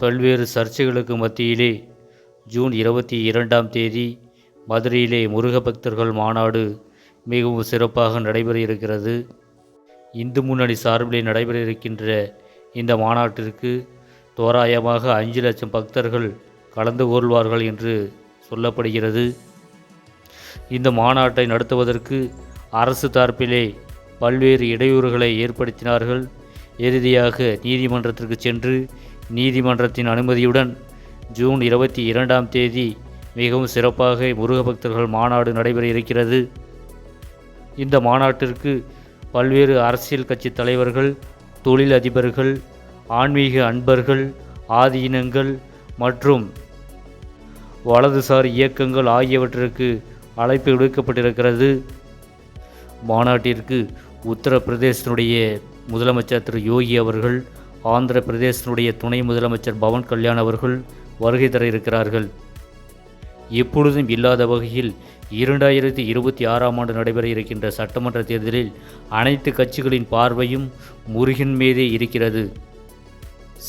பல்வேறு சர்ச்சைகளுக்கு மத்தியிலே ஜூன் இருபத்தி இரண்டாம் தேதி மதுரையிலே முருக பக்தர்கள் மாநாடு மிகவும் சிறப்பாக நடைபெற இருக்கிறது இந்து முன்னணி சார்பிலே நடைபெற இருக்கின்ற இந்த மாநாட்டிற்கு தோராயமாக அஞ்சு லட்சம் பக்தர்கள் கலந்து கொள்வார்கள் என்று சொல்லப்படுகிறது. இந்த மாநாட்டை நடத்துவதற்கு அரசு தரப்பிலே பல்வேறு இடையூறுகளை ஏற்படுத்தினார்கள். இறுதியாக நீதிமன்றத்திற்கு சென்று நீதிமன்றத்தின் அனுமதியுடன் ஜூன் இருபத்தி இரண்டாம் தேதி மிகவும் சிறப்பாக முருக பக்தர்கள் மாநாடு நடைபெற இருக்கிறது. இந்த மாநாட்டிற்கு பல்வேறு அரசியல் கட்சி தலைவர்கள் தொழில் அதிபர்கள் ஆன்மீக அன்பர்கள் ஆதீனங்கள் மற்றும் வலதுசாரி இயக்கங்கள் ஆகியவற்றிற்கு அழைப்பு விடுக்கப்பட்டிருக்கிறது. மாநாட்டிற்கு உத்தரப்பிரதேசத்தினுடைய முதலமைச்சர் திரு யோகி அவர்கள் ஆந்திர பிரதேசனுடைய துணை முதலமைச்சர் பவன் கல்யாண் அவர்கள் வருகை தர இருக்கிறார்கள். எப்பொழுதும் இல்லாத வகையில் இரண்டாயிரத்தி இருபத்தி ஆறாம் ஆண்டு நடைபெற இருக்கின்ற சட்டமன்ற தேர்தலில் அனைத்து கட்சிகளின் பார்வையும் முருகன் மீதே இருக்கிறது.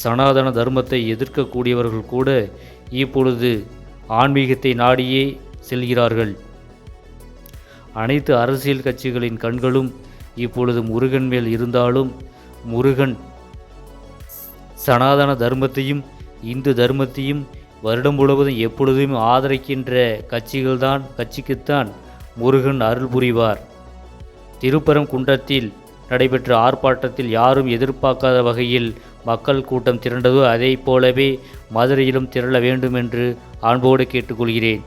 சனாதன தர்மத்தை எதிர்க்கக்கூடியவர்கள் கூட இப்பொழுது ஆன்மீகத்தை நாடியே செல்கிறார்கள். அனைத்து அரசியல் கட்சிகளின் கண்களும் இப்பொழுது முருகன் மேல் இருந்தாலும் முருகன் சனாதன தர்மத்தையும் இந்து தர்மத்தையும் வருடம் முழுவதும் எப்பொழுதும் ஆதரிக்கின்ற கட்சிகள்தான் கட்சிக்குத்தான் முருகன் அருள் புரிவார். திருப்பரங்குன்றத்தில் நடைபெற்ற ஆர்ப்பாட்டத்தில் யாரும் எதிர்பார்க்காத வகையில் மக்கள் கூட்டம் திரண்டதோ அதே போலவே மதுரையிலும் திரள வேண்டும் என்று அன்போடு கேட்டுக்கொள்கிறேன்.